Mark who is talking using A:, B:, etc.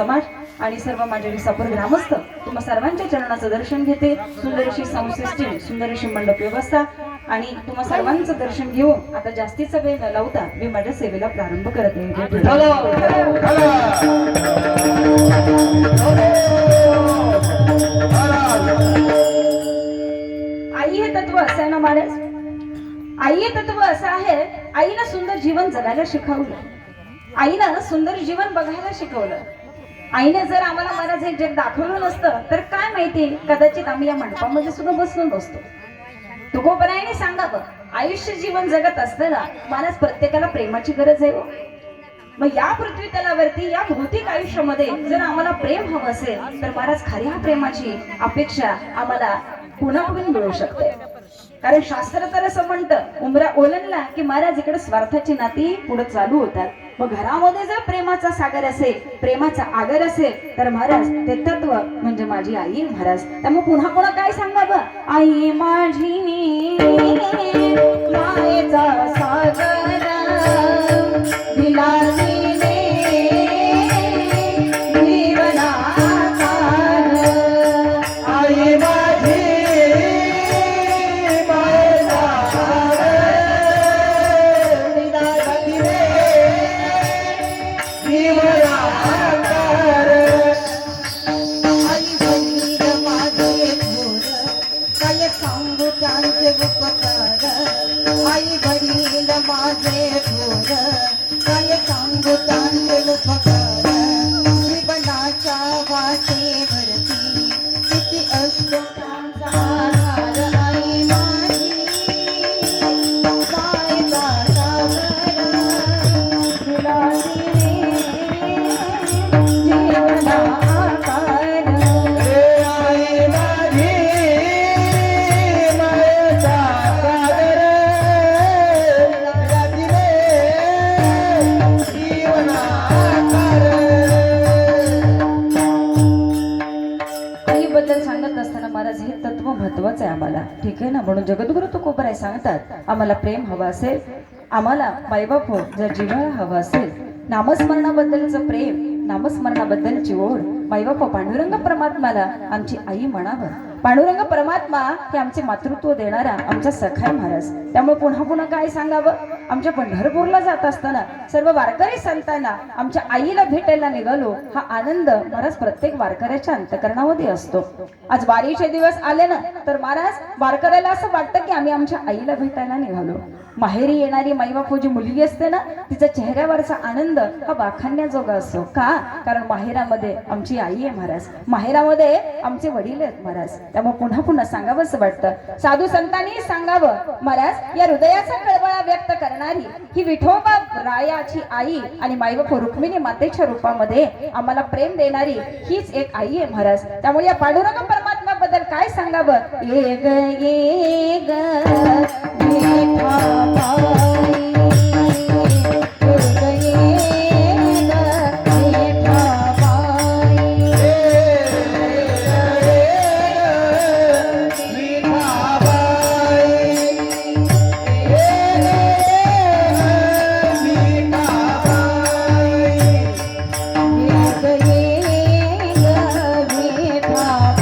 A: समाज आणि सर्व माझे विसापूर ग्रामस्थ तुम्हा सर्वांच्या चरणाचं दर्शन घेते. सुंदर अशी साऊंड सिस्टीम सुंदर अशी मंडप व्यवस्था आणि तुम्हा सर्वांचं दर्शन घेऊन आता जास्तीचा वेळ न लावता मी माझ्या सेवेला प्रारंभ करत आहे. आई हे तत्व असं आहे ना महाराज? आई हे तत्व असं आहे आईनं सुंदर जीवन जगायला शिकवलं. आईनं सुंदर जीवन बघायला शिकवलं. आईने जर आम्हाला महाराज एक जग दाखवलं नसतं तर काय माहिती कदाचित आम्ही या मंडपामध्ये सुद्धा बसलो नसतो तुकोपरायाने सांगावं आयुष्य जीवन जगत असताना महाराज प्रत्येकाला प्रेमाची गरज आहे हो. मग या पृथ्वी तलावरती या भौतिक आयुष्यामध्ये जर आम्हाला प्रेम हवं असेल तर महाराज खऱ्या प्रेमाची अपेक्षा आम्हाला कुणाकडून मिळू शकते? कारण शास्त्र तर असं म्हणतं उमरा ओलनला की महाराज इकडे स्वार्थाची नाती पुढे चालू होतात. मग घरामध्ये जर प्रेमाचा सागर असेल प्रेमाचा आगर असेल तर महाराज ते तत्व म्हणजे माझी आई महाराज. त्यामुळे पुन्हा पुन्हा काय सांगावं आई माझी मायेचा सागर विलासिने
B: माझे
C: थोर काय सांगू त्यांचे
A: महत्त्वाचं महत्वाचं आहे आम्हाला. ठीक आहे ना? म्हणून जगद्गुरु तुकोबराय सांगतात आम्हाला प्रेम हवं असेल आम्हाला मायबाप हो जर जिव्हाळा हवा असेल नामस्मरणाबद्दलचं प्रेम नामस्मरणाबद्दलची ओढ मायबाप पांडुरंग परमात्माला आमची आई म्हणावं. पांडुरंग परमात्मा हे आमचे मातृत्व देणारा आमचा सखाय महाराज. त्यामुळे पुन्हा पुन्हा काय सांगावं? आमच्या पंढरपूरला जात असताना सर्व वारकरी संतांना आमच्या आईला भेटायला निघालो हा आनंद महाराज प्रत्येक वारकऱ्याच्या अंतकरणामध्ये असतो. आज वारीचे दिवस आले ना तर महाराज वारकऱ्याला असं वाटतं की आम्ही आमच्या आईला भेटायला निघालो. माहेरी येणारी माईबापू जी मुलगी असते ना तिच्या चेहऱ्यावरचा आनंद हा वाखाण्याजोगा असतो. का? कारण माहेरामध्ये आमची आई आहे महाराज माहेरामध्ये आमचे वडील आहेत महाराज त्यामुळे पुन्हा पुन्हा सांगावं असं वाटतं साधू संतांनी सांगावं महाराज या हृदयाचा कळवळा व्यक्त करणारी ही विठोबा रायाची आई आणि माईबापू रुक्मिणी मातेच्या रूपामध्ये आम्हाला प्रेम देणारी हीच एक आई आहे महाराज त्यामुळे या पांडुरंग परमात्म्याबद्दल काय सांगावं ये ग ये ग